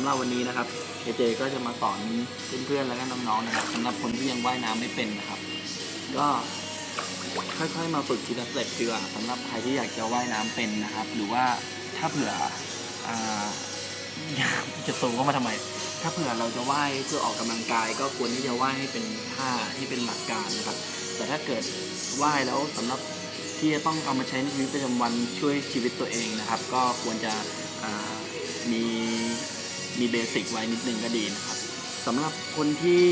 ำหรับวันนี้นะครับเจเจก็จะมาสอนเพื่อนๆแล้วก็น้องๆนะครับสำหรับคนที่ยังว่ายน้ำไม่เป็นนะครับ ก็ค่อยๆ มาฝึกทีละสเต็ปดีกว่าสำหรับใครที่อยากจะว่ายน้ำเป็นนะครับ หรือว่าถ้าเผื่ออ่าจะสูงเข้ามาทำไม ถ้าเผื่อเราจะว่ายเพื่อออกกำลังกาย ก็ควรที่จะว่ายให้เป็นท่าที่เป็นหลักการนะครับ แต่ถ้าเกิดว่ายแล้วสำหรับที่จะต้องเอามาใช้ในชีวิตประจำวันช่วยชีวิตตัวเองนะครับ ก็ควรจะมี มีเบสิกไว้นิดนึงก็ดีนะครับสำหรับคนที่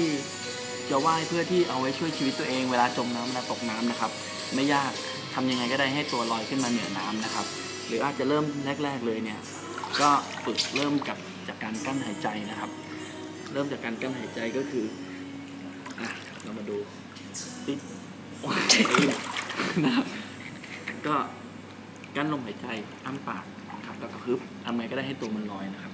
จะว่ายเพื่อที่เอาไว้ช่วยชีวิตตัวเองเวลาจมน้ำเวลาตกน้ำนะครับ ไม่ยากทำยังไงก็ได้ให้ตัวลอยขึ้นมาเหนือน้ำนะครับ หรืออาจจะเริ่มแรก ๆเลยเนี่ย ก็ฝึกเริ่มกับจากการกั้นหายใจนะครับ เริ่มจากการกั้นหายใจก็คืออะเรามาดูติ๊บนะครับก็กั้นลมหายใจอ้าปากนะครับแล้วก็ฮึบทำไงก็ได้ให้ตัวมันลอยนะครับ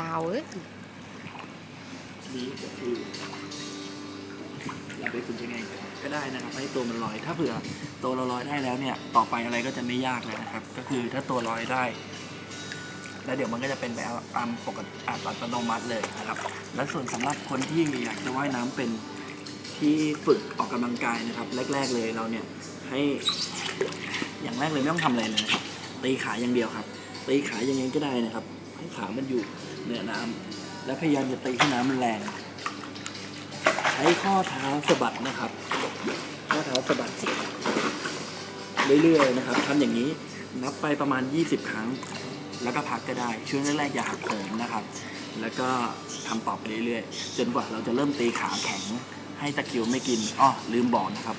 ลาวเอ้ยนี้ก็คือเราไปฝึกยังไงก็ได้นะครับให้ตัวมันลอย ถ้าเผื่อตัวเราลอยได้แล้วเนี่ย ต่อไปอะไรก็จะไม่ยากเลยนะครับ ก็คือถ้าตัวลอยได้ แล้วเดี๋ยวมันก็จะเป็นไปตามปกติอัตโนมัติเลยนะครับ และส่วนสำหรับคนที่อยากจะว่ายน้ำเป็นที่ฝึกออกกำลังกายนะครับ แรก ๆเลยเราเนี่ยให้อย่างแรกเลยไม่ต้องทำอะไรเลยนะครับตีขาอย่างเดียวครับตีขาอย่างไงก็ได้นะครับ ให้ขามันอยู่เหนือน้ำแล้วพยายามจะตีให้น้ำมันแรง ใช้ข้อเท้าสะบัดนะครับ ข้อเท้าสะบัดเรื่อยๆนะครับทำอย่างนี้นับไปประมาณ 20 ครั้ง แล้วก็พักก็ได้ ช่วงแรกๆอย่าหักโหมนะครับ แล้วก็ทำต่อไปเรื่อยๆ จนกว่าเราจะเริ่มตีขาแข็ง ให้ตะคิวไม่กินอ้อลืมบอกนะครับ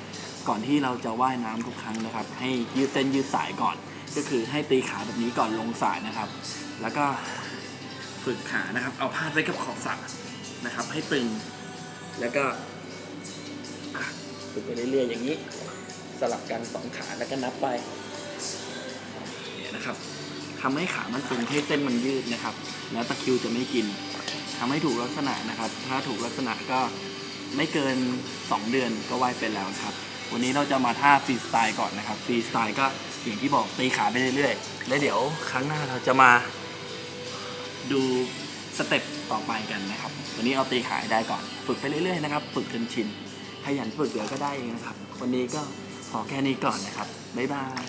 ก่อนที่เราจะว่ายน้ำทุกครั้งนะครับ ให้ยืดเส้นยืดสายก่อน ก็คือให้ตีขาแบบนี้ก่อนลงสายนะครับ แล้วก็ ฝึกขานะครับ เอาพาดไว้กับขอบสระนะครับ ให้ตึง แล้วก็ฝึกไปเรื่อยๆอย่างนี้ สลับกันสองขาแล้วก็นับไปเนี่ยนะครับทำให้ขามันตึงให้เส้นมันยืดนะครับ แล้วตะคิวจะไม่กินทำให้ถูกลักษณะนะครับ ถ้าถูกลักษณะก็ไม่เกิน 2 เดือนก็ว่ายเป็นแล้วครับ วันนี้เราจะมาท่าฟรีสไตล์ก่อนนะครับฟรีสไตล์ก็อย่างที่บอกตีขาไปเรื่อยๆ แล้วเดี๋ยวครั้งหน้าเราจะมา ดูสเต็ปต่อไปกันนะครับวันนี้เอาตีขายได้ก่อน ฝึกไปเรื่อยๆนะครับ ฝึกจนชินขยันฝึกเดี๋ยวก็ได้เองนะครับ วันนี้ก็ขอแค่นี้ก่อนนะครับ บ๊ายบาย